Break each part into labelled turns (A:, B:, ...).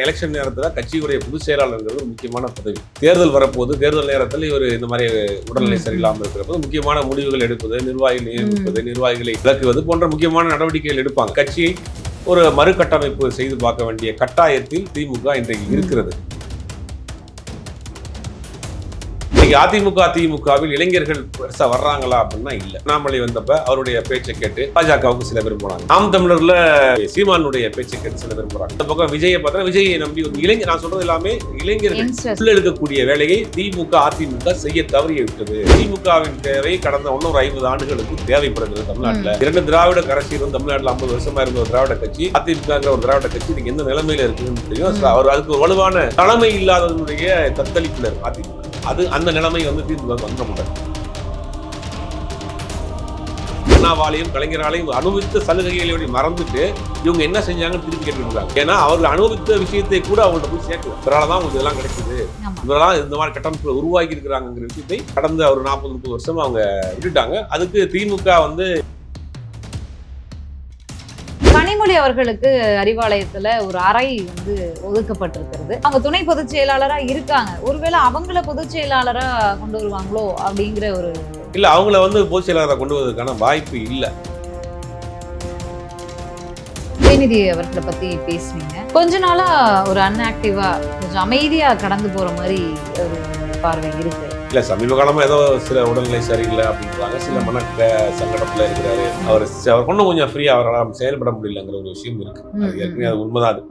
A: Election நேரத்தில் கட்சியுடைய பொதுச் செயலாளர்ங்கிறது ஒரு முக்கியமான பதவி. தேர்தல் வரப்போது தேர்தல் நேரத்தில் இவர் இந்த மாதிரி உடல்நிலை சரியில்லாமல் இருக்கிறப்போது முக்கியமான முடிவுகள் எடுப்பது நிர்வாகிகள் நியமிப்பது நிர்வாகிகளை விலக்குவது போன்ற முக்கியமான நடவடிக்கைகள் எடுப்பாங்க. கட்சியை ஒரு மறுகட்டமைப்பு செய்து பார்க்க வேண்டிய கட்டாயத்தில் திமுக இன்றைக்கு இருக்கிறது. இன்னைக்கு அதிமுக திமுகவில் இளைஞர்கள் பெருசா வர்றாங்களா அப்படின்னா இல்ல. அண்ணாமலை வந்தப்ப அவருடைய பேச்சை கேட்டு பாஜகவுக்கு சில பேர் போனாங்க. நாம் தமிழர்ல சீமானுடைய பேச்சை கேட்டு சில பேர் போறாங்க. இந்த பக்கம் விஜயை பார்த்தா விஜயை நம்பி ஒரு இளைஞர் நான் சொல்றது எல்லாமே இளைஞர்கள் எடுக்கக்கூடிய வேலையை திமுக அதிமுக செய்ய தவறிய விட்டது. திமுகவின் தேவை கடந்த இன்னொரு ஐம்பது ஆண்டுகளுக்கு தேவைப்படுகிறது தமிழ்நாட்டுல. இரண்டு திராவிட அரசியலும் தமிழ்நாட்டுல ஐம்பது வருஷமா இருந்த ஒரு திராவிட கட்சி அதிமுகங்கிற ஒரு திராவிட கட்சி இன்னைக்கு எந்த நிலைமையில இருக்குன்னு தெரியும். அவர் அதுக்கு வலுவான தலைமை இல்லாதவனுடைய தத்தளிப்புல அதிமுக. அது அந்த நிலைமை வந்து திமுக வந்துட முடியாது அண்ணாவாலையும் கலைஞராலையும் அனுபவித்த சலுகைகளை மறந்துட்டு இவங்க என்ன செஞ்சாங்கன்னு திருப்பி கேட்டுருக்காங்க ஏன்னா அவர்கள் அனுபவித்த விஷயத்தை கூட அவங்கள்ட்ட போய் சேர்க்கல. இவரால தான் உங்களுக்கு இதெல்லாம் கிடைக்குது. இவரெல்லாம் இந்த மாதிரி கட்டமைப்புகளை உருவாக்கி இருக்கிறாங்கிற விஷயத்தை கடந்த ஒரு நாற்பது முப்பது வருஷமா அவங்க விட்டுட்டாங்க. அதுக்கு திமுக வந்து
B: கனிமொழி அவர்களுக்கு அறிவாலயத்துல ஒரு அறை வந்து ஒதுக்கப்பட்டிருக்கிறது. அவங்க துணை பொதுச் செயலாளரா இருக்காங்க. ஒருவேளை அவங்கள பொதுச் செயலாளரா கொண்டு வருவாங்களோ அப்படிங்கிற ஒரு
A: இல்ல அவங்கள வந்து பொதுச் செயலாளரை கொண்டு வருவதற்கான வாய்ப்பு இல்லை.
B: உதயநிதி அவர்களை பத்தி பேசுனீங்க. கொஞ்ச நாளா ஒரு அன்ஆக்டிவா கொஞ்சம் அமைதியா கடந்து போற மாதிரி ஒரு பார்வை இருக்கு.
A: இல்ல சமீப காலமா ஏதோ சில உடல்நிலை சரியில்லை அப்படின்றாங்க. சில மன சங்கடத்துல இருக்கிறாரு. அவர் அவர் இன்னும் கொஞ்சம் ஃப்ரீயா அவரால் செயல்பட முடியலங்கிற ஒரு விஷயம் இருக்கு. அது ஏற்கனவே அது உண்மைதான் அது.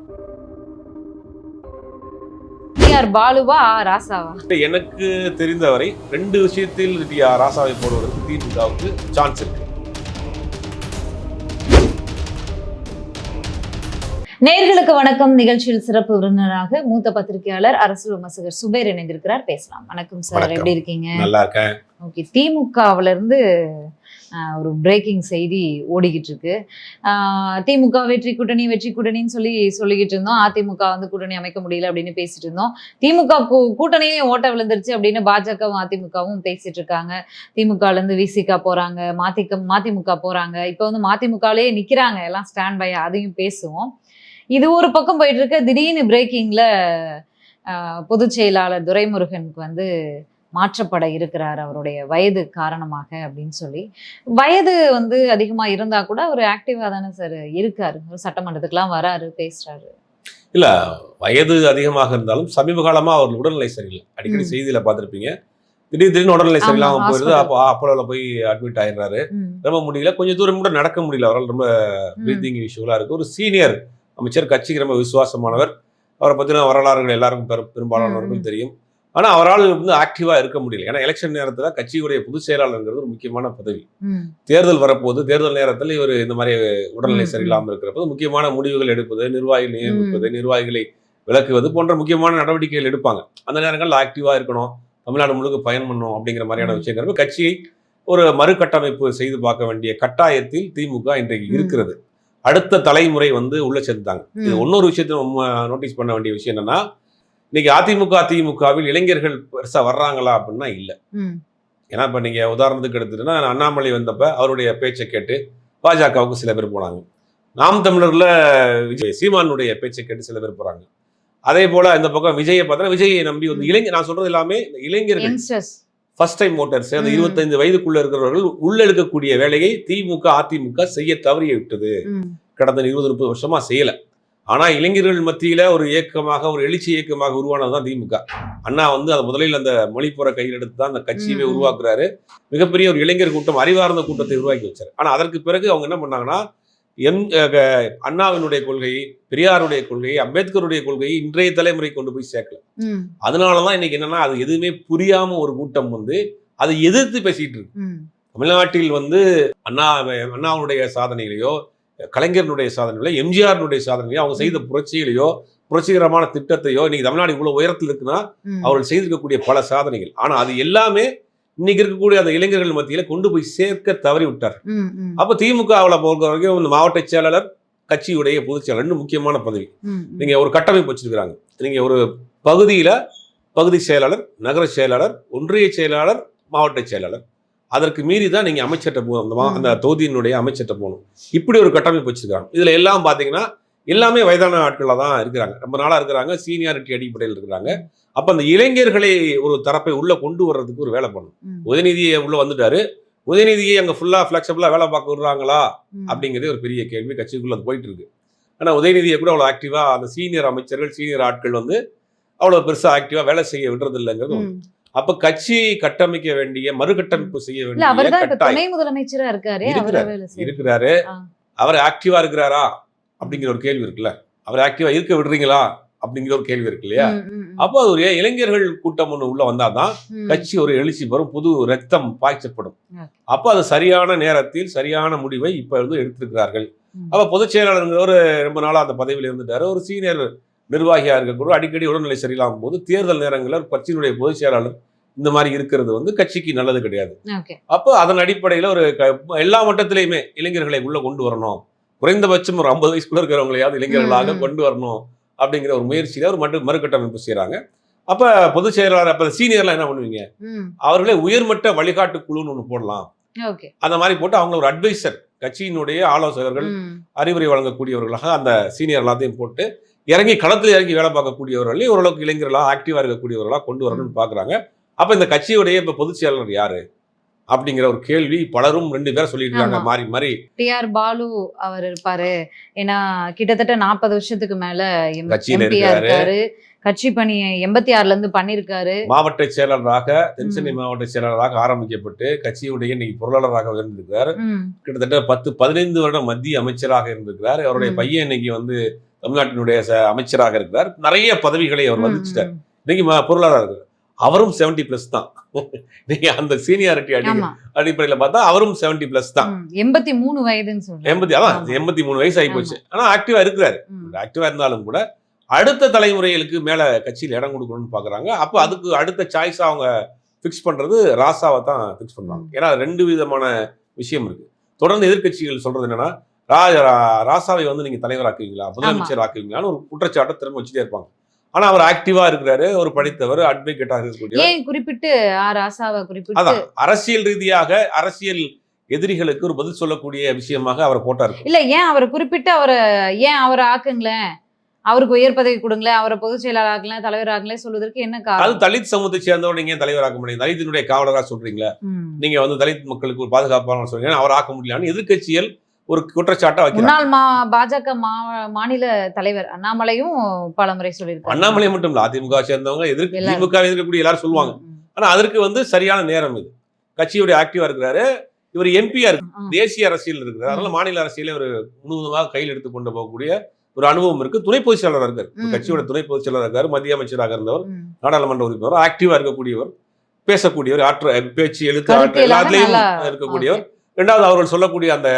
B: டிஆர் பாலுவா ராசாவா?
A: எனக்கு தெரிந்தவரை ரெண்டு விஷயத்தில் டி ஆர் ராசாவை போடுவதற்கு திமுகவுக்கு சான்ஸ் இருக்கு.
B: நேர்களுக்கு வணக்கம். நிகழ்ச்சியில் சிறப்பு விருந்தினராக மூத்த பத்திரிகையாளர் அரசு விமர்சகர் சுபேர் இணைந்திருக்கிறார். பேசலாம். வணக்கம் சார். எப்படி இருக்கீங்க?
A: நல்லா இருக்கேன்
B: ஓகே. திமுகவுல இருந்து ஒரு பிரேக்கிங் செய்தி ஓடிக்கிட்டு இருக்கு. ஆஹ், திமுக வெற்றி கூட்டணி வெற்றி கூட்டணின்னு சொல்லி சொல்லிக்கிட்டு இருந்தோம். அதிமுக வந்து கூட்டணி அமைக்க முடியல அப்படின்னு பேசிட்டு இருந்தோம். திமுக கூ- கூட்டணியிலே ஓட்ட விழுந்துருச்சு அப்படின்னு பாஜகவும் அதிமுகவும் பேசிட்டு இருக்காங்க. திமுகல இருந்து விசிகா போறாங்க. மதிக மதிமுக போறாங்க. இப்போ வந்து மதிமுகலயே நிக்கிறாங்க. எல்லாம் ஸ்டாண்ட் பை அதையும் பேசுவோம். இது ஒரு பக்கம் போயிட்டு இருக்க திடீர்னு பிரேக்கிங்ல பொதுச் செயலாளர் துரைமுருகனுக்கு வந்து மாற்றப்பட இருக்கிறார் அவருடைய வயது காரணமாக அப்படின்னு சொல்லி. வயது வந்து அதிகமா இருந்தா கூட அவர் ஆக்டிவா தானே சார் இருக்காரு. சட்டமன்றத்துக்குலாம் வராரு பேசுறாரு.
A: இல்ல வயது அதிகமாக இருந்தாலும் சமீப காலமா அவர் உடல்நிலை சரியில்லை. அடிக்கடி. செய்தியில பார்த்திருப்பீங்க. திடீர் திடீர்னு உடல்நிலை சரியில்லாம போயிருது. அப்போ அப்போல போய் அட்மிட் ஆயிடுறாரு. ரொம்ப முடியல. கொஞ்சம் தூரம் கூட நடக்க முடியல. அவரால் ரொம்ப பிரீத்திங் இஷ்யூலாம் இருக்கு. ஒரு சீனியர் அமைச்சர் கட்சிக்கு ரொம்ப விசுவாசமானவர். அவரை பத்தின வரலாறுகள் எல்லாருக்கும் பெரும் பெரும்பாலானவர்களுக்கும் தெரியும். ஆனா அவரால் வந்து ஆக்டிவா இருக்க முடியல. ஏன்னா எலெக்ஷன் நேரத்துல கட்சியுடைய பொதுச் செயலாளர்ங்கிறது ஒரு முக்கியமான பதவி. தேர்தல் வரப்போது தேர்தல் நேரத்தில் இவர் இந்த மாதிரி உடல்நிலை சரியில்லாமல் இருக்கிறப்போது முக்கியமான முடிவுகள் எடுப்பது நிர்வாகிகள் நியமிப்பது நிர்வாகிகளை விலக்குவது போன்ற முக்கியமான நடவடிக்கைகள் எடுப்பாங்க. அந்த நேரங்களில் ஆக்டிவா இருக்கணும். தமிழ்நாடு முழுக்க பயன் பண்ணணும் அப்படிங்கிற மாதிரியான
B: ம்.
A: விஷயங்கள் கட்சியை ஒரு மறுகட்டமைப்பு செய்து பார்க்க வேண்டிய கட்டாயத்தில் திமுக இன்றைக்கு. இருக்கிறது. அடுத்த தலைமுறை வந்து உள்ள சேர்ந்தாங்க இது. இன்னொரு விஷயத்தை நோட்டீஸ் பண்ண வேண்டிய விஷயம் என்னன்னா இன்னைக்கு அதிமுக திமுகவில் இளைஞர்கள் பெருசா வர்றாங்களா அப்படின்னா இல்ல. ஏன்னா இப்போ நீங்கள் உதாரணத்துக்கு எடுத்துட்டுன்னா அண்ணாமலை வந்தப்ப அவருடைய பேச்சை கேட்டு பாஜகவுக்கு சில பேர் போனாங்க. நாம் தமிழர்ல விஜய் சீமானுடைய பேச்சை கேட்டு சில பேர் போறாங்க. அதே போல இந்த பக்கம் விஜயை பார்த்தா விஜயை நம்பி வந்து இளைஞர் நான் சொல்றது எல்லாமே இளைஞர்கள் ஃபர்ஸ்ட் டைம் ஓட்டர்ஸ் அந்த. இருபத்தைந்து வயதுக்குள்ள இருக்கிறவர்கள் உள்ள எடுக்கக்கூடிய வேலையை திமுக அதிமுக செய்ய தவறிய விட்டது. கடந்த இருபது முப்பது வருஷமா செய்யல. ஆனா இளைஞர்கள் மத்தியில ஒரு இயக்கமாக ஒரு எழுச்சி இயக்கமாக உருவானதுதான் திமுக. அண்ணா வந்து அது முதலில் அந்த மொழிப்புற கையில் எடுத்து தான் அந்த கட்சியவே. உருவாக்குறாரு. மிகப்பெரிய ஒரு இளைஞர் கூட்டம் அறிவார்ந்த கூட்டத்தை உருவாக்கி வச்சார். ஆனா அதற்கு பிறகு அவங்க என்ன பண்ணாங்கன்னா எம் அண்ணாவினுடைய கொள்கை பெரியாருடைய கொள்கை அம்பேத்கருடைய கொள்கையை இன்றைய தலைமுறை கொண்டு போய் சேர்க்கல. அதனாலதான் இன்னைக்கு என்னன்னா அது எதுவுமே புரியாம ஒரு கூட்டம் வந்து அதை எதிர்த்து பேசிட்டு இருக்கு. தமிழ்நாட்டில் வந்து அண்ணா அண்ணாவுடைய சாதனைகளையோ கலைஞரனுடைய சாதனைகளையோ எம்ஜிஆருடைய சாதனைகளையோ அவங்க செய்த புரட்சிகளையோ புரட்சிகரமான திட்டத்தையோ இன்னைக்கு தமிழ்நாடு இவ்வளவு உயரத்தில் இருக்குன்னா. அவர்கள் செய்திருக்கக்கூடிய பல சாதனைகள். ஆனா அது எல்லாமே இன்னைக்கு இருக்கக்கூடிய அந்த இளைஞர்கள் மத்தியில கொண்டு போய் சேர்க்க தவறி விட்டார். அப்ப திமுகவில் பொறுத்த வரைக்கும் இந்த மாவட்ட செயலாளர் கட்சியுடைய பொதுச் செயலாளர் முக்கியமான பதவி. நீங்க ஒரு கட்டமைப்பு வச்சிருக்கிறாங்க. நீங்க ஒரு பகுதியில பகுதி செயலாளர் நகர செயலாளர் ஒன்றிய செயலாளர் மாவட்ட செயலாளர். அதற்கு மீறி தான் நீங்க அமைச்சர்கிட்ட போகணும் அந்த தொகுதியினுடைய அமைச்சர்கிட்ட போகணும். இப்படி ஒரு கட்டமைப்பு வச்சிருக்காங்க இதுல எல்லாம் பாத்தீங்கன்னா எல்லாமே வயதான ஆட்களாக தான் இருக்கிறாங்க. ரொம்ப நாளா இருக்கிறாங்க. சீனியாரிட்டி அடிப்படையில் இருக்கிறாங்க. அப்ப அந்த இளைஞர்களை ஒரு தரப்பை உள்ள கொண்டு வர்றதுக்கு ஒரு வேலை பண்ணணும்
B: ம்.
A: உதயநிதியை உள்ள வந்துட்டாரு. உதயநிதியை அங்க ஃபுல்லா ஃபிளெக்சிபிளா வேலை பார்க்க விடுறாங்களா. அப்படிங்கிறதே ஒரு பெரிய கேள்வி. கட்சிக்குள்ள அது போயிட்டு இருக்கு. ஆனா உதயநிதியை கூட அவ்வளவு ஆக்டிவா அந்த சீனியர் அமைச்சர்கள் சீனியர் ஆட்கள் வந்து அவ்வளவு பெருசா ஆக்டிவா வேலை செய்ய விடுறது இல்லைங்கிறது. அப்ப கட்சி கட்டமைக்க வேண்டிய மறுகட்டமைப்பு செய்ய வேண்டிய
B: துணை முதலமைச்சரா இருக்காரு.
A: இருக்கிறாரு. அவர் ஆக்டிவா இருக்கிறாரா? அப்படிங்கிற ஒரு கேள்வி இருக்குல்ல. அவர் ஆக்டிவா இருக்க விடுறீங்களா? அப்படிங்கிற ஒரு கேள்வி இருக்கு இல்லையா. அப்போ அது ஒரு இளைஞர்கள் கூட்டம் ஒண்ணு உள்ள வந்தாதான். கட்சி ஒரு எழுச்சி பெறும் புது ரத்தம் பாய்ச்சப்படும். அப்போ அது சரியான நேரத்தில் சரியான முடிவை இப்ப வந்து எடுத்திருக்கிறார்கள். அப்ப பொதுச் செயலாளருங்கிறவர் ரொம்ப நாளா அந்த பதவியில் இருந்துட்டாரு ஒரு சீனியர் நிர்வாகியா இருக்கக்கூட அடிக்கடி உடல்நிலை சரியில்லாம போது தேர்தல் நேரங்களில் கட்சியினுடைய பொதுச் செயலாளர் இந்த மாதிரி இருக்கிறது வந்து கட்சிக்கு நல்லது கிடையாது. அப்போ அதன் அடிப்படையில் ஒரு எல்லா மட்டத்திலையுமே இளைஞர்களை உள்ள கொண்டு வரணும் குறைந்தபட்சம் ஒரு ஐம்பது வயசுக்குள்ள இருக்கிறவங்களையாவது இளைஞர்களாக. கொண்டு வரணும் அப்படிங்கிற ஒரு முயற்சியில ஒரு மறு மறுகட்டமைப்பு செய்றாங்க அப்ப பொதுச் செயலாளர் அப்ப சீனியர்லாம் என்ன பண்ணுவீங்க. அவர்களே உயர்மட்ட வழிகாட்டு குழுன்னு ஒன்று போடலாம். அந்த மாதிரி போட்டு அவங்க ஒரு அட்வைசர் கட்சியினுடைய ஆலோசகர்கள். அறிவுரை வழங்கக்கூடியவர்களாக அந்த சீனியர் எல்லாத்தையும் போட்டு இறங்கி களத்தில் இறங்கி வேலை பார்க்கக்கூடியவர்களையும் ஓரளவுக்கு இளைஞர்களாக ஆக்டிவாக இருக்கக்கூடியவர்களாக கொண்டு வரணும்னு பார்க்குறாங்க அப்போ இந்த கட்சியுடைய இப்போ பொதுச் செயலாளர் யாரு அப்படிங்கிற ஒரு கேள்வி பலரும் ரெண்டு பேரும்
B: ஆமா.
A: மாறி மாறி
B: டி ஆர் பாலு அவர் இருப்பாரு ஏன்னா கிட்டத்தட்ட நாற்பது வருஷத்துக்கு மேல எம்-
A: கட்சியில
B: MP யா
A: இருக்காரு.
B: கட்சி பணி எண்பத்தி ஆறுல இருந்து பண்ணிருக்காரு
A: மாவட்ட செயலாளராக தென்சென்னை மாவட்ட செயலாளராக ஆரம்பிக்கப்பட்டு கட்சியுடைய இன்னைக்கு பொருளாளராக இருந்திருக்கிறார். கிட்டத்தட்ட பத்து பதினைந்து வருடம் மத்திய அமைச்சராக இருந்திருக்கிறார் அவருடைய. பையன் இன்னைக்கு வந்து தமிழ்நாட்டினுடைய அமைச்சராக இருக்கிறார் நிறைய பதவிகளை அவர்
B: ம்.
A: இன்னைக்கு பொருளாளர் அவரும் 70 பிளஸ் தான். நீங்க அந்த சீனியாரிட்டி அடி அடிப்படையில பார்த்தா அவரும் 70 பிளஸ் தான்.
B: எண்பத்தி மூணு வயதுன்னு
A: எண்பத்தி அதான். எண்பத்தி மூணு வயசு ஆகி போச்சு. ஆனா ஆக்டிவா இருக்கிறாரு. ஆக்டிவா இருந்தாலும் கூட அடுத்த தலைமுறைகளுக்கு மேல கட்சியில் இடம் கொடுக்கணும்னு பாக்குறாங்க. அப்போ அதுக்கு அடுத்த சாய்ஸ் அவங்க ஃபிக்ஸ் பண்றது ராசாவை தான் ஃபிக்ஸ் பண்ணுவாங்க. ஏன்னா ரெண்டு விதமான விஷயம் இருக்கு. தொடர்ந்து எதிர்க்கட்சிகள் சொல்றது என்னன்னா ராசாவை வந்து நீங்க தலைவராக்குவீங்களா? முதலமைச்சர் ஆக்குவீங்களான்னு ஒரு குற்றச்சாட்டை திரும்ப வச்சுட்டே இருப்பாங்க. ஆனா அவர் ஆக்டிவா இருக்கிறாரு ஒரு படித்தவர் அட்வொகேட்டாக இருக்கக்கூடிய
B: ஏன் குறிப்பிட்டு ஆர் ஆசாவை குறிப்பிட்டு?
A: அதான் அரசியல் ரீதியாக அரசியல் எதிரிகளுக்கு ஒரு பதில் சொல்லக்கூடிய விஷயமாக அவரை போட்டாரு.
B: இல்ல ஏன் அவரை குறிப்பிட்டு அவரை ஏன் அவரை ஆக்குங்களேன்? அவருக்கு உயர் பதவி கொடுங்களேன் அவரை பொதுச் செயலாளர் ஆக்கல தலைவர் ஆக்கல சொல்வதற்கு என்ன
A: அது
B: காரணம்
A: தலித் சமூகத்தை சேர்ந்தவர் நீங்க ஏன் தலைவராக்க முடியும்? தலித்தினுடைய காவலரா சொல்றீங்களா. நீங்க வந்து தலித் மக்களுக்கு ஒரு பாதுகாப்பான சொல்றீங்க அவர் ஆக்க முடியலன்னு எதிர்க்கட்சிகள் ஒரு குற்றச்சாட்டை
B: முன்னாள் மா பாஜக மாநில தலைவர் அண்ணாமலையும் பல முறை சொல்லியிருக்காரு
A: அண்ணாமலை மட்டும் இல்ல அதிமுக சேர்ந்தவங்க எதிர்க்கு. திமுக எதிர்க்கக்கூடிய எல்லாரும் சொல்லுவாங்க. ஆனா அதற்கு வந்து சரியான நேரம் இது. கட்சியுடைய ஆக்டிவா இருக்கிறாரு. இவர் எம்பியா இருக்கு. தேசிய அரசியல் இருக்கிறார் அதனால மாநில அரசியலை ஒரு முழுவதுமாக கையில் எடுத்து கொண்டு போகக்கூடிய ஒரு அனுபவம் இருக்கு. துணை பொதுச் செயலாளர் இருக்காரு. கட்சியோட துணை பொதுச் செயலாளர் இருக்காரு. மத்திய அமைச்சராக இருந்தவர். நாடாளுமன்ற உறுப்பினர். ஆக்டிவா இருக்கக்கூடியவர். பேசக்கூடியவர் ஆற்ற பேச்சு எழுத்து ஆற்று எல்லாத்துலயும் இருக்கக்கூடியவர். ரெண்டாவது அவர்கள் சொல்லக்கூடிய அந்த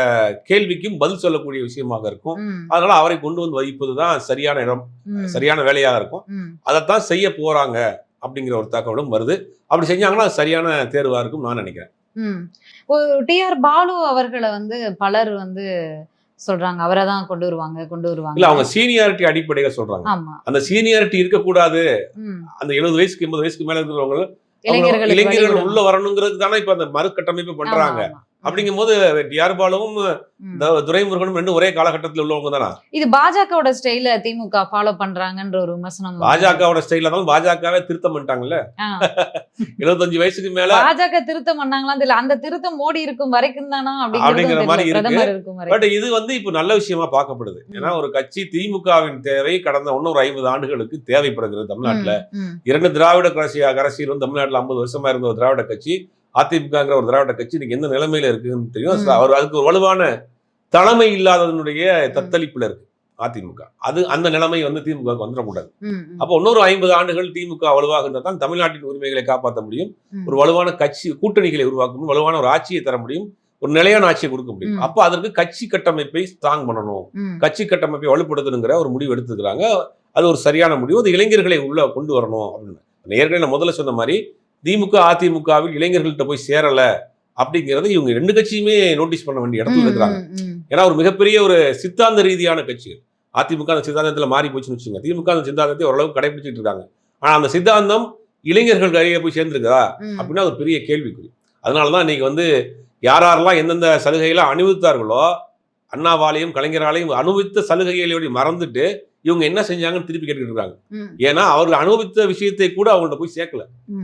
A: கேள்விக்கும் பதில் சொல்லக்கூடிய விஷயமாக இருக்கும். அதனால அவரை கொண்டு வந்து வைப்பதுதான் சரியான இடம் சரியான வேலையாக இருக்கும். அதைத்தான் செய்ய போறாங்க அப்படிங்கிற ஒரு தகவலும் வருது. அப்படி செஞ்சாங்கன்னா அது சரியான தேர்வா இருக்கும் நான் நினைக்கிறேன்.
B: டி ஆர் பாலு அவர்களை வந்து பலர் வந்து சொல்றாங்க. அவரை தான் கொண்டு வருவாங்க கொண்டு வருவாங்க.
A: இல்ல அவங்க சீனியாரிட்டி அடிப்படையில சொல்றாங்க. அந்த சீனியாரிட்டி இருக்கக்கூடாது. அந்த எழுபது வயசுக்கு எண்பது வயசுக்கு மேல இருக்கிறவங்க இளைஞர்கள். உள்ள வரணுங்கிறது தானே இப்ப அந்த மறுகட்டமைப்பு பண்றாங்க.
B: ஆமா, ஆமா.
A: அப்படிங்கும்போது டிஆர் பாலுவும் துரைமுருகனும் ரெண்டும் ஒரே காலகட்டத்தில் உள்ளவங்க தானே?
B: இது பாஜகவோட ஸ்டைல திமுக ஃபாலோ பண்றாங்கன்ற ஒரு விமர்சனம்
A: பாஜகவோட ஸ்டைல தான் பாஜகவே திருத்தம் பண்ணிட்டாங்கல்ல. எழுபத்தஞ்சு வயசுக்கு மேல
B: பாஜக திருத்தம் பண்ணாங்களான்னு தெரியல. அந்த திருத்தம் மோடி இருக்கும் வரைக்கும் தானா?
A: அப்படிங்கிற மாதிரி. இருக்கு. பட் இது வந்து இப்போ நல்ல விஷயமா பார்க்கப்படுது. ஏன்னா ஒரு கட்சி திமுகவின் தேவை கடந்த இன்னொரு ஐம்பது ஆண்டுகளுக்கு தேவைப்படுகிறது தமிழ்நாட்டுல. இரண்டு திராவிட அரசியல் வந்து தமிழ்நாட்டுல ஐம்பது வருஷமா இருந்த ஒரு திராவிட கட்சி அதிமுகங்கிற ஒரு திராவிட கட்சி இன்னைக்கு எந்த நிலைமையில இருக்குன்னு தெரியும். அவர் அதுக்கு ஒரு வலுவான தலைமை இல்லாததனுடைய தத்தளிப்புல இருக்கு அதிமுக. அது அந்த நிலைமை வந்து திமுக க்கு வந்துடக்கூடாது. அப்போ இன்னொரு ஐம்பது ஆண்டுகள் திமுக வலுவாக தான் தமிழ்நாட்டின் உரிமைகளை காப்பாற்ற முடியும். ஒரு வலுவான கட்சி கூட்டணிகளை உருவாக்க முடியும். வலுவான ஒரு ஆட்சியை தர முடியும். ஒரு நிலையான ஆட்சியை கொடுக்க முடியும். அப்போ அதற்கு கட்சி கட்டமைப்பை ஸ்ட்ராங் பண்ணணும். கட்சி கட்டமைப்பை வலுப்படுத்தணுங்கிற ஒரு முடிவு எடுத்துக்கிறாங்க அது ஒரு சரியான முடிவு. அது இளைஞர்களை உள்ள கொண்டு வரணும் அப்படின்னு. ஏற்கனவே நான் முதல்ல சொன்ன மாதிரி திமுக அதிமுகவில் இளைஞர்கள்ட்ட போய் சேரல அப்படிங்கறது இவங்க ரெண்டு கட்சியுமே நோட்டீஸ் பண்ண வேண்டிய இடத்துல இருக்கிறாங்க. ஏன்னா ஒரு மிகப்பெரிய ஒரு சித்தாந்த ரீதியான கட்சிகள் அதிமுக அந்த சித்தாந்தத்துல மாறி போச்சுன்னு வச்சுங்க திமுக அந்த சித்தாந்தத்தை ஓரளவுக்கு கடைபிடிச்சிட்டு இருக்காங்க. ஆனா அந்த சித்தாந்தம் இளைஞர்கள் கையில போய் சேர்ந்துருக்குதா. அப்படின்னா அது ஒரு பெரிய கேள்விக்குறி. அதனால தான் இன்னைக்கு வந்து யார் யாரெல்லாம் எந்தெந்த சலுகைகளை அணிவித்தார்களோ அண்ணாவாலையும் கலைஞராலையும் அனுபவித்த சலுகைகளை மறந்துட்டு இவங்க என்ன செஞ்சாங்கன்னு திருப்பி கேட்டுக்கிட்டு இருக்காங்க. ஏன்னா அவர்கள் அனுபவித்த விஷயத்தை கூட அவங்கள்ட்ட போய் சேர்க்கல.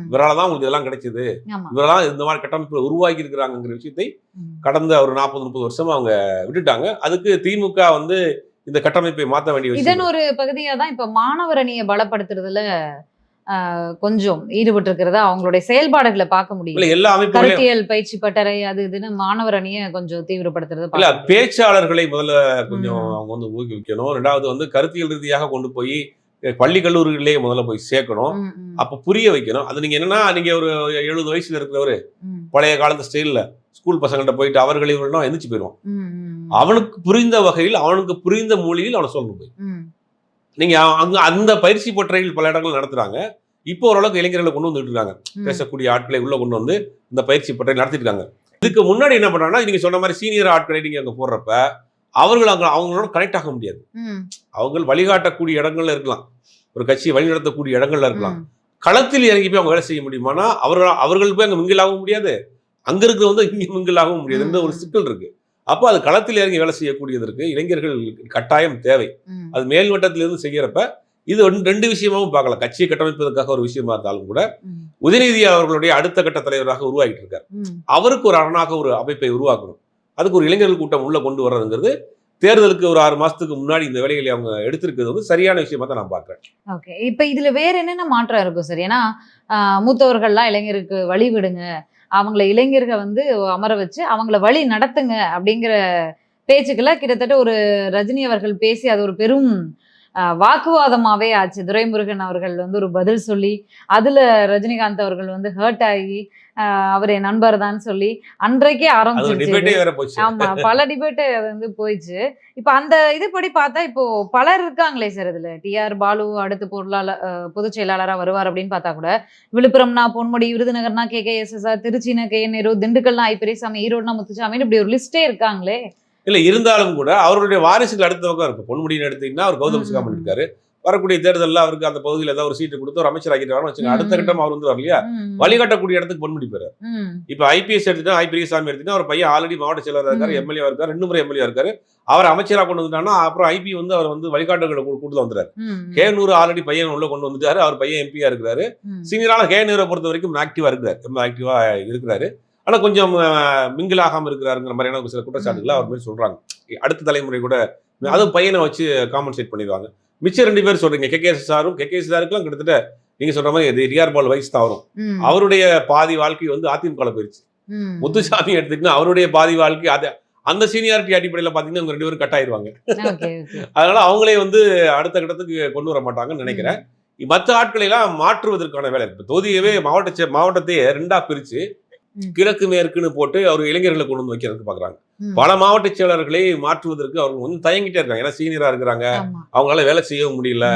A: இவரால தான் உங்களுக்கு இதெல்லாம் கிடைச்சது. இவரெல்லாம் இந்த மாதிரி கட்டமைப்புகளை உருவாக்கி இருக்கிறாங்கிற விஷயத்தை. கடந்த ஒரு நாற்பது முப்பது வருஷமா அவங்க விட்டுட்டாங்க. அதுக்கு திமுக வந்து இந்த கட்டமைப்பை மாற்ற வேண்டிய
B: இதன் ஒரு பகுதியா தான் இப்ப மாணவர் அணியை பலப்படுத்துறதுல கொஞ்சம் ஈடுபட்டு இருக்கிறத அவங்களுடைய செயல்பாடுகளை பார்க்க முடியும்.
A: எல்லா
B: கருத்தியல் பயிற்சி பட்டறை அது இதுன்னு மாணவர் அணியை கொஞ்சம் தீவிரப்படுத்துறது
A: இல்ல. பேச்சாளர்களை முதல்ல கொஞ்சம். அவங்க வந்து ஊக்குவிக்கணும். ரெண்டாவது வந்து கருத்தியல் ரீதியாக கொண்டு போய் பள்ளி கல்லூரிகளிலே முதல்ல போய் சேர்க்கணும். அப்ப புரிய வைக்கணும். அது நீங்க என்னன்னா நீங்க ஒரு எழுபது வயசுல இருக்கிறவரு பழைய காலத்து ஸ்டைல்ல ஸ்கூல் பசங்கள்ட்ட போயிட்டு அவர்கள் இவர்கள்லாம் எந்திரிச்சு போயிடுவான் அவனுக்கு புரிந்த வகையில் அவனுக்கு புரிந்த மொழியில் அவனை சொல்லணும் போய்.
B: ம்,
A: நீங்க அங்க அந்த பயிற்சி பட்டறைகள் பல இடங்கள் நடத்துறாங்க. இப்போ ஓரளவுக்கு இளைஞர்களை கொண்டு வந்துட்டு இருக்காங்க. பேசக்கூடிய ஆட்களை உள்ள கொண்டு வந்து இந்த பயிற்சி பட்டறை நடத்திட்டு இருக்காங்க. இதுக்கு முன்னாடி என்ன பண்றாங்கன்னா நீங்க சொன்ன மாதிரி சீனியர் ஆட்களை நீங்க அங்க போடுறப்ப அவர்கள் அங்க அவங்களோட கனெக்ட் ஆக முடியாது. அவங்க வழிகாட்டக்கூடிய இடங்கள்ல இருக்கலாம். ஒரு கட்சியை வழிநடத்தக்கூடிய இடங்கள்ல இருக்கலாம். களத்தில் இறங்கி போய் அவங்க வேலை செய்ய முடியுமானா அவர்கள் அவர்கள் போய் அங்க மிங்கில் ஆகவும் முடியாது. அங்க இருக்கிற வந்து இங்க மிங்கில் ஆகவும் முடியாது. இந்த ஒரு. சிக்கல் இருக்கு. அப்போ அது களத்தில் இறங்கி வேலை செய்யக்கூடியதற்கு இளைஞர்கள் கட்டாயம் தேவை. அது மேல் மட்டத்திலிருந்து செய்யறப்ப இது ரெண்டு- விஷயமாவும் பார்க்கலாம். கட்சியை கட்டமைப்பதற்காக ஒரு விஷயமா இருந்தாலும் கூட உதயநிதி அவர்களுடைய அடுத்த கட்ட தலைவராக உருவாகிட்டு இருக்கார். அவருக்கு ஒரு அரணாக ஒரு அமைப்பை உருவாக்கணும். அதுக்கு ஒரு இளைஞர்கள் கூட்டம் உள்ள கொண்டு வர்றதுங்கிறது தேர்தலுக்கு ஒரு ஆறு மாசத்துக்கு முன்னாடி இந்த வேலைகளை அவங்க எடுத்திருக்கிறது வந்து சரியான விஷயமா தான் நான் பார்க்கிறேன்.
B: ஓகே. இப்ப இதுல வேற என்னென்ன மாற்றம் இருக்கும் சார்? ஏன்னா மூத்தவர்கள்லாம் இளைஞருக்கு வழி விடுங்க. அவங்கள இளைஞர்கள் வந்து அமர வச்சு அவங்கள வழி நடத்துங்க அப்படிங்கிற பேச்சுக்களை கிட்டத்தட்ட ஒரு ரஜினி அவர்கள் பேசி அது ஒரு பெரும் ஆஹ், வாக்குவாதமாவே ஆச்சு. துரைமுருகன் அவர்கள் வந்து ஒரு பதில் சொல்லி அதுல ரஜினிகாந்த் அவர்கள் வந்து ஹர்ட் ஆகி அவர் என் நண்பர் தான் சொல்லி அன்றைக்கே ஆரம்பிச்சிருச்சு. ஆமா பல டிபேட் அது வந்து போயிடுச்சு இப்ப அந்த இதுபடி பார்த்தா இப்போ பலர் இருக்காங்களே சார் இதுல. டிஆர் பாலு அடுத்து பொருளாளர் பொதுச் செயலாளரா வருவார் அப்படின்னு பார்த்தா கூட விழுப்புரம்னா Ponmudi விருதுநகர்னா K K S S R திருச்சினா K Nehru திண்டுக்கல்னா ஐ பெரியசாமி ஈரோடுனா முத்துசாமின்னு இப்படி ஒரு லிஸ்டே இருக்காங்களே.
A: இல்ல இருந்தாலும் கூட அவருடைய வாரிசுகள் அடுத்த பக்கம் இருக்கும். பொன்முடின்னு எடுத்தீங்கன்னா அவர் கௌதம் சிகாமன். இருக்காரு வரக்கூடிய தேர்தலில் அவருக்கு அந்த பகுதியில் ஏதாவது ஒரு சீட்டு கொடுத்து ஒரு அமைச்சர் ஆக்கிட்டு வச்சுங்க அடுத்த. கட்டம் அவர் வந்து வரலையா? வழிகாட்டக்கூடிய இடத்துக்கு பொன்முடி
B: ம்,
A: இப்போ ஐபிஎஸ் எடுத்துட்டா ஐ பெரியசாமி எடுத்துட்டா அவர் பையன் ஆல்ரெடி மாவட்ட செயலராக இருக்காரு. எம்எல்ஏ இருக்காரு ரெண்டு முறை எம்எல்ஏ இருக்காரு. அவர் அமைச்சராக கொண்டு வந்துட்டாங்கன்னா அப்புறம் ஐபி வந்து அவர் வந்து வழிகாட்டுகளை கூட்டு வந்துறாரு. நூறு ஆல்ரெடி பையன் உள்ள கொண்டு வந்துட்டாரு. அவர் பையன் எம்பியா இருக்கிறாரு. சீனியரான கே நூரை பொறுத்த வரைக்கும் ஆக்டிவா இருக்கிறாரு. ரொம்ப ஆக்டிவா இருக்கிறாரு. ஆனா கொஞ்சம் மிங்கிள் இருக்கிறாருங்கிற மாதிரியான ஒரு சில குற்றச்சாட்டுகளை அவர் மாதிரி சொல்றாங்க. அடுத்த தலைமுறை கூட அதுவும் பையனை வச்சு காம்பன்சேட் பண்ணிடுவாங்க. மிச்சம் ரெண்டு பேர் சொல்றீங்க. கே கே சாரும் கே கே சாருக்குலாம் கிட்டத்தட்ட நீங்க சொல்ற மாதிரி இது ரியார் பால் வயசு தான் வரும். அவருடைய பாதி வாழ்க்கை வந்து அதிமுக போயிருச்சு.
B: ம்.
A: முத்துசாமி எடுத்துக்கிட்டா அவருடைய பாதி வாழ்க்கை அது அந்த சீனியாரிட்டி அடிப்படையில் பார்த்தீங்கன்னா இவங்க ரெண்டு பேரும் கட் ஆயிருவாங்க.
B: Okay okay.
A: அதனால அவங்களே வந்து அடுத்த கட்டத்துக்கு கொண்டு வர மாட்டாங்கன்னு நினைக்கிறேன். மற்ற ஆட்களை எல்லாம் மாற்றுவதற்கான வேலை. இருக்கு தொகுதியவே மாவட்ட மாவட்டத்தையே ரெண்டா பிரிச்சு. கிழக்கு மேற்குன்னு போட்டு அவர் இளைஞர்களை கொண்டு வந்து வைக்கிறதுக்கு பாக்குறாங்க. பல மாவட்ட செயலர்களை மாற்றுவதற்கு அவங்க வந்து தயங்கிட்டே இருக்காங்க. ஏன்னா சீனியரா இருக்கிறாங்க. அவங்களால வேலை செய்யவும் முடியல.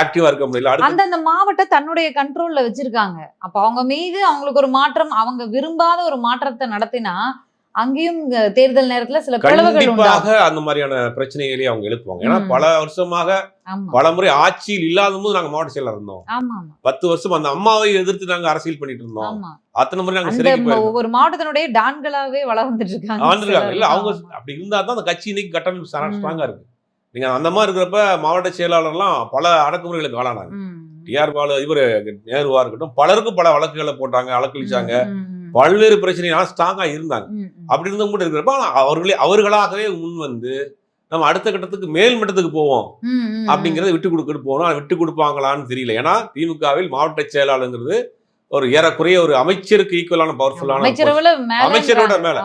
A: ஆக்டிவா இருக்க முடியல. அடுத்து
B: அந்தந்த மாவட்டம் தன்னுடைய கண்ட்ரோல்ல வச்சிருக்காங்க. அப்ப அவங்க மீது அவங்களுக்கு ஒரு மாற்றம் அவங்க விரும்பாத ஒரு மாற்றத்தை நடத்தினா அங்கேயும் தேர்தல் நேரத்துல சில
A: கண்டிப்பாக அந்த மாதிரியான பிரச்சனைகளே அவங்க எழுப்புவாங்க ஏன்னா. பல வருஷமாக பல முறை ஆட்சியில் இல்லாத போது நாங்க மாவட்ட செயலர் இருந்தோம் பத்து வருஷம் அந்த அம்மாவை எதிர்த்து நாங்க அரசியல் பண்ணிட்டு இருந்தோம் அத்தனை முறை நாங்க சிறைக்கு போயிருக்கோம்
B: ஒவ்வொரு மாவட்டத்தினுடைய டான்களாவே வள வந்துட்டு இருக்காங்க
A: இல்ல. அவங்க. அப்படி இருந்தா தான் அந்த கட்சி இன்னைக்கு கட்டமைப்பு
B: ம்.
A: ஸ்ட்ராங்கா இருக்கு நீங்க அந்த மாதிரி இருக்கிறப்ப மாவட்ட செயலாளர்லாம் பல அடக்குமுறைகளுக்கு ஆளானாங்க. டிஆர் பாலு இவர் நேருவா இருக்கட்டும் பலருக்கும் பல வழக்குகளை போட்டாங்க அலக்களிச்சாங்க. பல்வேறு பிரச்சனைகள் ஸ்ட்ராங்கா இருந்தாங்க. அப்படி இருந்தும் கூட இருக்கிறப்ப ஆனா அவர்களே அவர்களாகவே முன் வந்து நம்ம அடுத்த கட்டத்துக்கு மேல் மட்டத்துக்கு போவோம். அப்படிங்கறத விட்டு போனோம். ஆனா விட்டு கொடுப்பாங்களான்னு தெரியல. ஏன்னா திமுகவில் மாவட்ட செயலாளருங்கிறது ஒரு ஏறக்குறைய ஒரு அமைச்சருக்கு ஈக்குவலான பவர்ஃபுல்லான அமைச்சரோட மேல.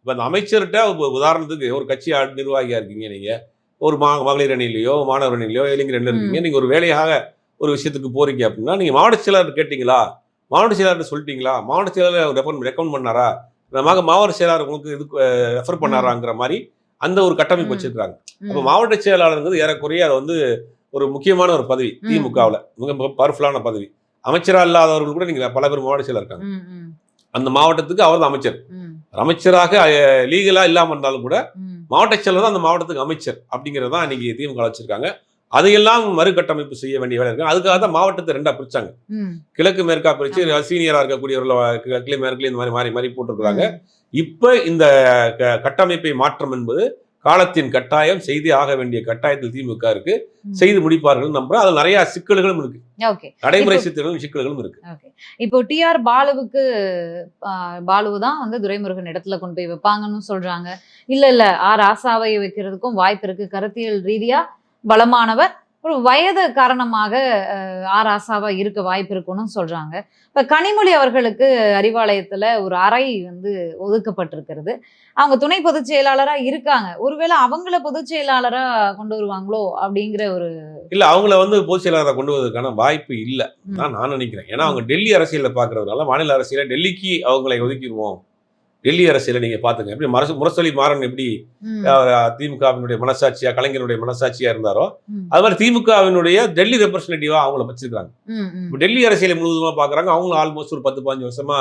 A: இப்ப அந்த அமைச்சர்கிட்ட உதாரணத்துக்கு ஒரு கட்சி நிர்வாகியா இருக்கீங்க நீங்க. ஒரு மா மகளிர் அணியிலையோ மாணவர் அணியிலையோ இளைஞர் அணியில இருக்கீங்க. நீங்க ஒரு வேலையாக ஒரு விஷயத்துக்கு போறீங்க அப்படின்னா நீங்க மாவட்ட செயலாளர் கேட்டீங்களா? மாவட்ட செயலாளர் சொல்லிட்டீங்களா? மாவட்ட செயலாளர் ரெக்கமெண்ட் ரெக்கமெண்ட் பண்ணாரா? நமக்கு மாவட்ட செயலாளர் உங்களுக்கு இது ரெஃபர் பண்ணாராங்கிற மாதிரி அந்த ஒரு கட்டமைப்பு. வச்சிருக்காங்க. அப்ப மாவட்ட செயலாளருங்கிறது ஏறக்குறைய அது வந்து ஒரு முக்கியமான ஒரு பதவி. திமுகவுல. மிக பவர்ஃபுல்லான பதவி. அமைச்சரா இல்லாதவர்கள் கூட நீங்க பல பேர் மாவட்ட செயலர் இருக்காங்க. அந்த மாவட்டத்துக்கு அவர் தான் அமைச்சர். அமைச்சராக லீகலா இல்லாம இருந்தாலும் கூட. மாவட்ட செயலர் தான் அந்த மாவட்டத்துக்கு அமைச்சர் அப்படிங்கிறது தான் இன்னைக்கு திமுக வச்சிருக்காங்க. அதையெல்லாம் மறுகட்டமைப்பு செய்ய வேண்டிய வேலை இருக்கு. அதுக்காக தான் மாவட்டத்தை ரெண்டா பிரிச்சாங்க. கிழக்கு மேற்கா பிரிச்சு சீனியரா இருக்கக்கூடியவர்கள் கிழக்கு மேற்குல இந்த மாதிரி மாறி மாறி போட்டிருக்காங்க
B: ம்.
A: இப்ப இந்த கட்டமைப்பை மாற்றம் என்பது காலத்தின் கட்டாயம் செய்தே ஆக வேண்டிய கட்டாயத்தில் திமுக இருக்கு. செய்து முடிப்பார்கள் நம்புறேன். அதுல நிறைய சிக்கல்களும் இருக்கு. நடைமுறை சிக்கல்களும் சிக்கல்களும் இருக்கு.
B: இப்போ டிஆர் பாலுவுக்கு ஆஹ், பாலுவு தான் வந்து துரைமுருகன் இடத்துல கொண்டு போய் வைப்பாங்கன்னு சொல்றாங்க. இல்ல இல்ல ஆர் ராசாவை வைக்கிறதுக்கும் வாய்ப்பு இருக்கு. கருத்தியல் ரீதியா பலமானவர். ஒரு வயது காரணமாக ஆர் ராசாவா இருக்க வாய்ப்பு இருக்குன்னு சொல்றாங்க. இப்ப கனிமொழி அவர்களுக்கு அறிவாலயத்துல ஒரு அறை வந்து ஒதுக்கப்பட்டிருக்கிறது. அவங்க துணை பொதுச் செயலாளரா இருக்காங்க. ஒருவேளை அவங்கள பொதுச் செயலாளரா கொண்டு வருவாங்களோ அப்படிங்கிற ஒரு
A: இல்ல அவங்கள வந்து பொதுச் செயலாளரை கொண்டு வருவதற்கான வாய்ப்பு இல்ல. நான் நினைக்கிறேன். ஏன்னா அவங்க டெல்லி அரசியல பாக்குறதுனால மாநில அரசியல டெல்லிக்கு அவங்களை ஒதுக்கிடுவோம். டெல்லி அரசியல நீங்க பாத்துங்க எப்படி மரசு முரசொலி மாறன் எப்படி திமுகவினுடைய மனசாட்சியா கலைஞருடைய மனசாட்சியா இருந்தாரோ அது மாதிரி திமுகவினுடைய டெல்லி ரெப்ரஸன்டேட்டிவா அவங்கள வச்சிருக்காங்க. டெல்லி அரசியலை முழுவதுமா பாக்குறாங்க அவங்களும் ஆல்மோஸ்ட் ஒரு பத்து பாஞ்சு வருஷமா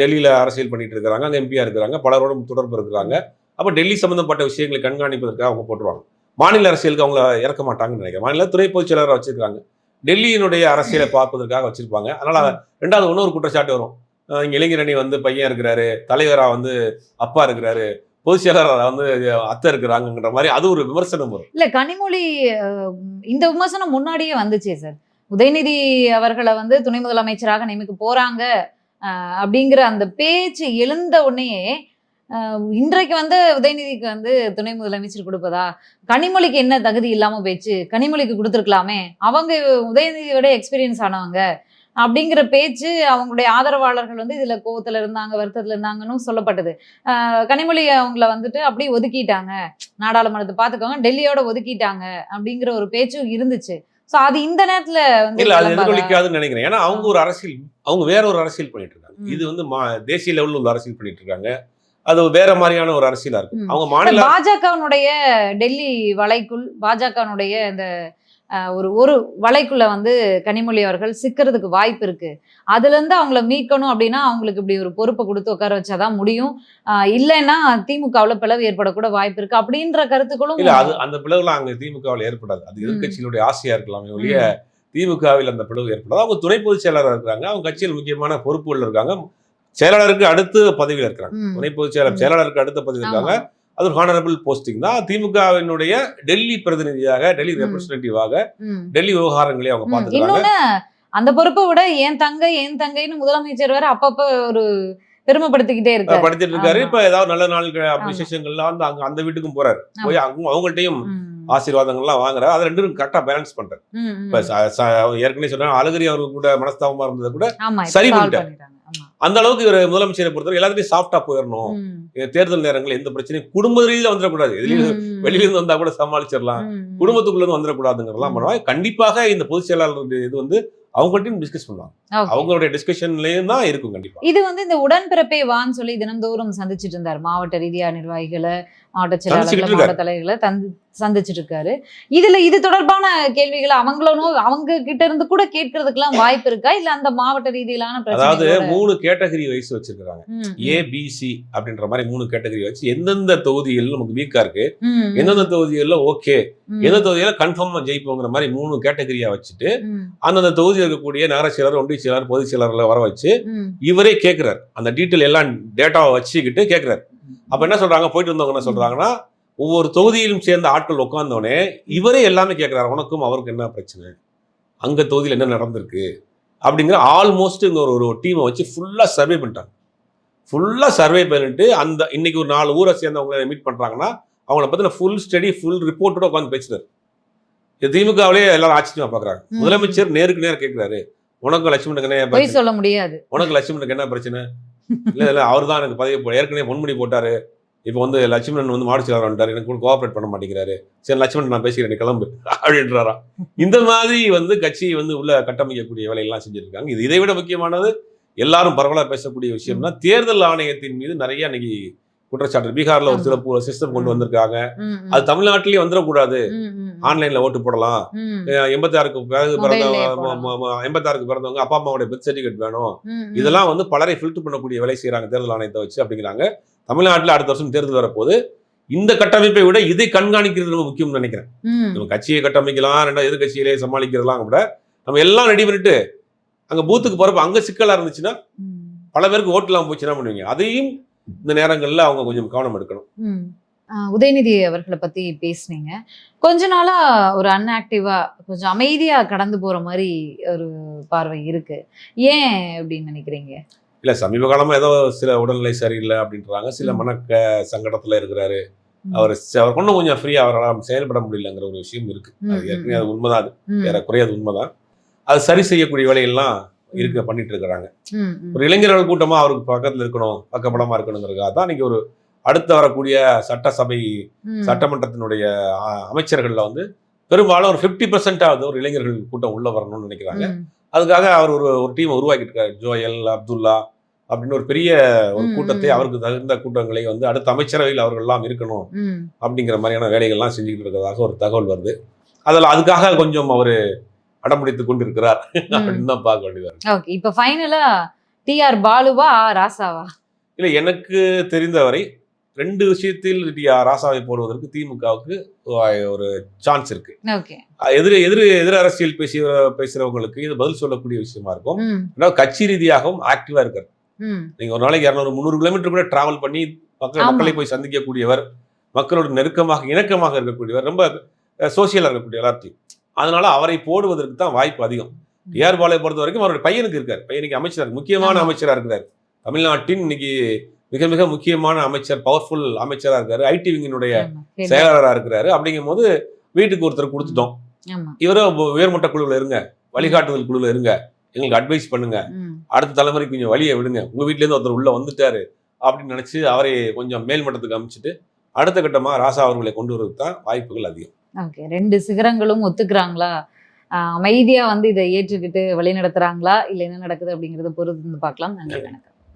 A: டெல்லியில அரசியல் பண்ணிட்டு இருக்காங்க அங்க எம்பியா இருக்கிறாங்க. பலரோட தொடர்பு இருக்கிறாங்க. அப்ப டெல்லி சம்பந்தப்பட்ட விஷயங்களை கண்காணிப்பதற்காக அவங்க போட்டுருவாங்க. மாநில அரசியலுக்கு அவங்கள இறக்க மாட்டாங்கன்னு நினைக்கிறேன். மாநில துணை பொதுச் செயலராக வச்சிருக்காங்க. டெல்லியினுடைய அரசியலை பார்ப்பதற்காக வச்சிருப்பாங்க. அதனால ரெண்டாவது இன்னொரு குற்றச்சாட்டு வரும். இளைஞரணி வந்து பையன் இருக்கிறாரு தலைவராக வந்து அப்பா இருக்கிறாரு பொதுச் வந்து அத்தை இருக்கிறாங்கன்ற மாதிரி அது ஒரு விமர்சனம் வரும்.
B: இல்லை கனிமொழி இந்த விமர்சனம் முன்னாடியே வந்துச்சே சார். உதயநிதி அவர்களை வந்து துணை முதலமைச்சராக நியமிக்க போறாங்க அப்படிங்கிற அந்த பேச்சு எழுந்த உடனேயே இன்றைக்கு வந்து உதயநிதிக்கு வந்து துணை முதலமைச்சர் கொடுப்பதா? கனிமொழிக்கு என்ன தகுதி இல்லாம போயிடுச்சு கனிமொழிக்கு கொடுத்துருக்கலாமே. அவங்க உதயநிதியோட எக்ஸ்பீரியன்ஸ் ஆனவங்க. அப்படிங்கிற பேச்சு அவங்களுடைய ஆதரவாளர்கள் வந்து இதுல கோவத்துல இருந்தாங்க வருத்தத்துல இருந்தாங்கன்னு சொல்லப்பட்டது. கனிமொழி அவங்கள வந்துட்டு அப்படியே ஒதுக்கிட்டாங்க. நாடாளுமன்றத்தை பாத்துக்கோங்க டெல்லியோட ஒதுக்கிட்டாங்க அப்படிங்கிற ஒரு பேச்சும் இருந்துச்சு. சோ அது இந்த நேரத்துல வந்து
A: இல்ல அது? எதிரொலிக்காதுன்னு நினைக்கிறேன். ஏன்னா அவங்க ஒரு அரசியல் அவங்க வேற ஒரு அரசியல் பண்ணிட்டு இருக்காங்க. இது வந்து தேசிய லெவலில் உள்ள அரசியல் பண்ணிட்டு இருக்காங்க. அது வேற மாதிரியான ஒரு அரசியலா இருக்கும். அவங்க மாநில
B: பாஜகவினுடைய டெல்லி வலைக்குள் பாஜகவினுடைய இந்த அஹ், ஒரு ஒரு வலைக்குள்ள வந்து கனிமொழி அவர்கள் சிக்கிறதுக்கு வாய்ப்பு இருக்கு. அதுல இருந்து அவங்கள மீட்கணும் அப்படின்னா அவங்களுக்கு இப்படி ஒரு பொறுப்பை கொடுத்து உட்கார வச்சாதான் முடியும். இல்லைன்னா திமுகவுல பிளவு ஏற்படக்கூட வாய்ப்பு இருக்கு. அப்படின்ற கருத்துக்களும்
A: இல்ல அது அந்த பிளவுலாம் அங்க திமுகவில் ஏற்படாது. அது எதிர்க்கட்சியினுடைய ஆசையா இருக்கலாமே ஒழிய திமுகவில் அந்த பிளவு ஏற்படாது. அவங்க துணை பொதுச் செயலாளர் இருக்கிறாங்க. அவங்க கட்சியில் முக்கியமான பொறுப்புகள் இருக்காங்க. செயலாளருக்கு அடுத்து பதவியில் இருக்கிறாங்க. துணை பொதுச் செயலாளர். செயலாளருக்கு அடுத்த பதவி இருக்காங்க. அது ஒரு ஹானரபிள் போஸ்டிங் தான் திமுகவினுடைய டெல்லி பிரதிநிதியாக டெல்லி. ரெப்ரஸன்டேட்டிவாக. டெல்லி விவகாரங்களை அவங்க. பார்த்துக்கிறாங்க
B: அந்த பொறுப்பை விட என் தங்கை என் தங்கைன்னு முதலமைச்சர் வேற அப்பப்ப ஒரு பெருமைப்படுத்திக்கிட்டே இருக்காரு
A: படிச்சிட்டு இருக்காரு. இப்ப ஏதாவது நல்ல நாள் விசேஷங்கள்லாம் வந்து அங்க அந்த வீட்டுக்கும் போறாரு. போய் அவங்க அவங்கள்ட்டையும். ஆசீர்வாதங்கள்லாம் வாங்குறாரு அது ரெண்டும் கரெக்டா பேலன்ஸ் பண்றாரு. இப்ப ஏற்கனவே சொன்னா அழகிரி அவர்கள் கூட மனஸ்தாபமா இருந்ததை கூட சரி பண்ணிட்டாரு. அந்த அளவுக்கு இவர் முதலமைச்சரை பொறுத்தவரை எல்லாத்தையும் சாஃப்டா போயிடணும் தேர்தல் நேரங்கள் எந்த பிரச்சனையும் குடும்ப ரீதியில வந்துடக்கூடாது. எதிரில
B: ம்.
A: வெளியில இருந்து வந்தா கூட சமாளிச்சிடலாம். குடும்பத்துக்குள்ள இருந்து வந்துடக்கூடாதுங்கிறதெல்லாம்
B: ம்.
A: பண்ணுவாங்க. கண்டிப்பாக இந்த பொதுச் செயலாளர் இது வந்து அவங்கள்ட்டையும் டிஸ்கஸ் பண்ணுவாங்க. அவங்களுடைய டிஸ்கஷன்லயும் தான் இருக்கும் கண்டிப்பா.
B: இது வந்து இந்த உடன்பிறப்பே வான்னு சொல்லி தினந்தோறும் சந்திச்சிட்டு இருந்தார். மாவட்ட ரீதியா நிர்வாகிகளை மாவட்ட செயலாளர்களை மாவட்ட தலைவர்களை தந்து சந்திச்சிட்டு இருக்காரு. இதுல இது தொடர்பான கேள்விகளை அவங்களும் அவங்க கிட்ட இருந்து கூட கேட்கறதுக்கெல்லாம் வாய்ப்பு இருக்கா? இல்ல அந்த மாவட்ட ரீதியிலான
A: அதாவது
B: பிரச்சனை
A: மூணு கேட்டகரி வைஸ் வச்சிருக்காங்க ஏ பி சி அப்படின்ற மாதிரி மூணு கேட்டகரி வச்சு எந்தெந்த தொகுதிகள் நமக்கு வீக்கா இருக்கு? எந்தெந்த தொகுதிகளில் ஓகே எந்த தொகுதியில கன்ஃபார்மா ஜெயிப்போங்கிற மாதிரி மூணு கேட்டகரியா வச்சுட்டு அந்தந்த தொகுதியில் இருக்கக்கூடிய நகர செயலர் ஒன்றிய செயலர் பொதுச் செயலர்ல வர வச்சு இவரே கேட்கிறார் அந்த டீட்டெயில் எல்லாம் டேட்டாவை வச்சுக்கிட்டு கேட்கிறார் அப்ப என்ன சொல்றாங்க? போயிட்டு வந்தவங்க என்ன சொல்றாங்கன்னா ஒவ்வொரு தொகுதியிலும் சேர்ந்த ஆட்கள் உட்கார்ந்தோடனே இவரே எல்லாமே கேட்கிறார் உனக்கும் அவருக்கு என்ன பிரச்சனை? அங்க தொகுதியில் என்ன நடந்திருக்கு? அப்படிங்கிற ஆல்மோஸ்ட் இங்க ஒரு ஒரு டீமை வச்சு ஃபுல்லா சர்வே பண்ணிட்டாங்க. ஃபுல்லா சர்வே பண்ணிட்டு அந்த இன்னைக்கு ஒரு நாலு ஊரை சேர்ந்தவங்களை மீட் பண்றாங்கன்னா அவங்கள பத்தின ஃபுல் ஸ்டடி ஃபுல் ரிப்போர்ட்டோட உட்காந்து பேசுறாரு இது திமுகவிலே எல்லாரும் ஆச்சரியமா பாக்குறாங்க.
B: ம்.
A: முதலமைச்சர் நேருக்கு நேர் கேட்கிறாரு உனக்கும் லட்சுமணனுக்கு என்ன?
B: சொல்ல முடியாது.
A: உனக்கு லட்சுமணனுக்கு என்ன பிரச்சனை? இல்ல இல்ல அவர் தான் எனக்கு பதவி ஏற்கனவே முன்முடி போட்டாரு. இப்போ வந்து லட்சுமணன் வந்து மாடு செயலாளர் வந்துட்டாரு எனக்கு கூட கோஆபரேட் பண்ண மாட்டேங்கிறாரு சரி லட்சுமணன் நான் பேசிக்கிறேன் கிளம்பு அப்படின்றாராம் இந்த மாதிரி வந்து கட்சி வந்து உள்ள கட்டமைக்கக்கூடிய வேலையெல்லாம் செஞ்சிருக்காங்க இது இதை விட முக்கியமானது எல்லாரும் பரவலா பேசக்கூடிய விஷயம்னா தேர்தல் ஆணையத்தின் மீது நிறைய இன்னைக்கு குற்றச்சாட்டு பீகார்ல ஒரு. சிறப்பு சிஸ்டம் கொண்டு. வந்திருக்காங்க. அது தமிழ்நாட்டிலேயே வந்துடக்கூடாது. ஆன்லைன்ல ஓட்டு போடலாம்
B: ம்,
A: எண்பத்தாறுக்கு பிறகு பிறந்தவங்க
B: போடலாம்.
A: எண்பத்தாறுக்கு பிறந்தவங்க அப்பா அம்மாவோட பெர்த் சர்டிஃபிகேட் வேணும். இதெல்லாம் வந்து பலரை ஃபில்டர் பண்ணக்கூடிய வேலை செய்யறாங்க தேர்தல் ஆணையத்தை வச்சு அப்படிங்கிறாங்க தமிழ்நாட்டில் அடுத்த வருஷம் தேர்தல் வரப்போது இந்த கட்டமைப்பை விட இதை கண்காணிக்கிறது ரொம்ப முக்கியம்னு நினைக்கிறேன். நம்ம கட்சியை கட்டமைக்கலாம் ரெண்டாவது எதிர்கட்சியிலே சமாளிக்கிறதெல்லாம் கூட நம்ம எல்லாம் ரெடி பண்ணிட்டு அங்க பூத்துக்கு போறப்ப அங்க சிக்கலா இருந்துச்சுன்னா. பல பேருக்கு ஓட்டுலாம் போச்சுன்னா பண்ணுவீங்க? அதையும் இந்த நேரங்கள்ல அவங்க கொஞ்சம் கவனம் எடுக்கணும்.
B: உதயநிதி அவர்களை பத்தி பேசுனீங்க. கொஞ்ச நாளா ஒரு அன்ஆக்டிவா கொஞ்சம் அமைதியா கடந்து போற மாதிரி ஒரு பார்வை இருக்கு. ஏன் அப்படின்னு நினைக்கிறீங்க?
A: இல்ல சமீப காலமா ஏதோ சில உடல்நிலை சரியில்லை அப்படின்றாங்க. சில. மன சங்கடத்துல இருக்கிறாரு. அவர் அவர் இன்னும் கொஞ்சம் ஃப்ரீயா அவரால் செயல்பட முடியலங்கிற ஒரு விஷயம் இருக்கு. அது ஏற்கனவே அது உண்மைதான். அது
B: ம்,
A: ஏறக்குறைய அது உண்மைதான். அது சரி செய்யக்கூடிய வேலையெல்லாம் இருக்க பண்ணிட்டு இருக்கிறாங்க ஒரு இளைஞர்கள் கூட்டமா அவருக்கு பக்கத்துல இருக்கணும் பக்கபலமா இருக்கணுங்கிறதுக்காக தான் இன்னைக்கு ஒரு அடுத்து வரக்கூடிய சட்டசபை சட்டமன்றத்தினுடைய அமைச்சர்கள்ல வந்து பெரும்பாலும் ஒரு ஃபிஃப்டி பர்சன்டாவது ஒரு இளைஞர்கள் கூட்டம் உள்ள வரணும்னு நினைக்கிறாங்க. அதுக்காக அவர் ஒரு ஒரு டீமை உருவாக்கிட்டு இருக்காரு ஜோயல் அப்துல்லா அப்படின்னு ஒரு பெரிய ஒரு கூட்டத்தை. அவருக்கு தகுந்த கூட்டங்களை வந்து அடுத்த அமைச்சரவையில் அவர்கள் எல்லாம் இருக்கணும் அப்படிங்கிற மாதிரியான வேலைகள்லாம் செஞ்சுக்கிட்டு இருக்கிறதாக ஒரு தகவல் வருது. அதில் அதுக்காக கொஞ்சம் அவர் அடம்பிடித்து கொண்டு இருக்கிறார் அப்படின்னு தான் பார்க்க வேண்டியதா இருக்கு.
B: இப்ப ஃபைனலா டி ஆர் பாலுவா ராசாவா?
A: இல்லை எனக்கு தெரிந்தவரை ரெண்டு விஷயத்தில் ராசாவை போடுவதற்கு திமுகவுக்கு ஒரு சான்ஸ் இருக்கு. எதிர் எதிர் எதிர் அரசியல் பேசிய பேசுறவங்களுக்கு இது பதில் சொல்லக்கூடிய விஷயமா இருக்கும். கட்சி ரீதியாகவும் ஆக்டிவா இருக்காரு. நீங்க ஒரு நாளைக்கு இரநூறு முந்நூறு கிலோமீட்டர் கூட டிராவல் பண்ணி மக்கள். மக்களை போய் சந்திக்கக்கூடியவர் மக்களோட நெருக்கமாக இணக்கமாக இருக்கக்கூடியவர் ரொம்ப சோசியலா இருக்கக்கூடிய எல்லாத்தையும் அதனால அவரை போடுவதற்கு தான் வாய்ப்பு அதிகம். டிஆர் பாலை பொறுத்த வரைக்கும் அவருடைய பையனுக்கு இருக்கார். பையனுக்கு அமைச்சர் முக்கியமான
B: ஆமா.
A: அமைச்சரா இருக்கிறார். தமிழ்நாட்டின் இன்னைக்கு மிக மிக முக்கியமான அமைச்சர் பவர்ஃபுல் அமைச்சரா இருக்காரு. ஐடி விங்கினுடைய
B: ஆமா, சரி.
A: செயலாளரா இருக்கிறாரு. அப்படிங்கும் போது வீட்டுக்கு ஒருத்தர் கொடுத்துட்டோம். இவரும் உயர்மட்ட குழுவில் இருங்க வழிகாட்டுதல் குழுவில் இருங்க. எங்களுக்கு அட்வைஸ் பண்ணுங்க. அடுத்த தலைமுறைக்கு கொஞ்சம் வழியை விடுங்க. உங்க வீட்ல இருந்து ஒருத்தர் உள்ள வந்துட்டாரு அப்படின்னு நினைச்சு அவரை கொஞ்சம் மேல் மட்டத்துக்கு அமைச்சிட்டு அடுத்த கட்டமா ராசா அவர்களை கொண்டு வரதுக்கு தான் வாய்ப்புகள் அதிகம்.
B: ஓகே. ரெண்டு சிகரங்களும் ஒத்துக்கிறாங்களா? ஆஹ் அமைதியா வந்து இதை ஏற்றுக்கிட்டு வழி நடத்துறாங்களா இல்ல என்ன நடக்குது அப்படிங்கறத பொறுத்து பார்க்கலாம். நன்றி வணக்கம்.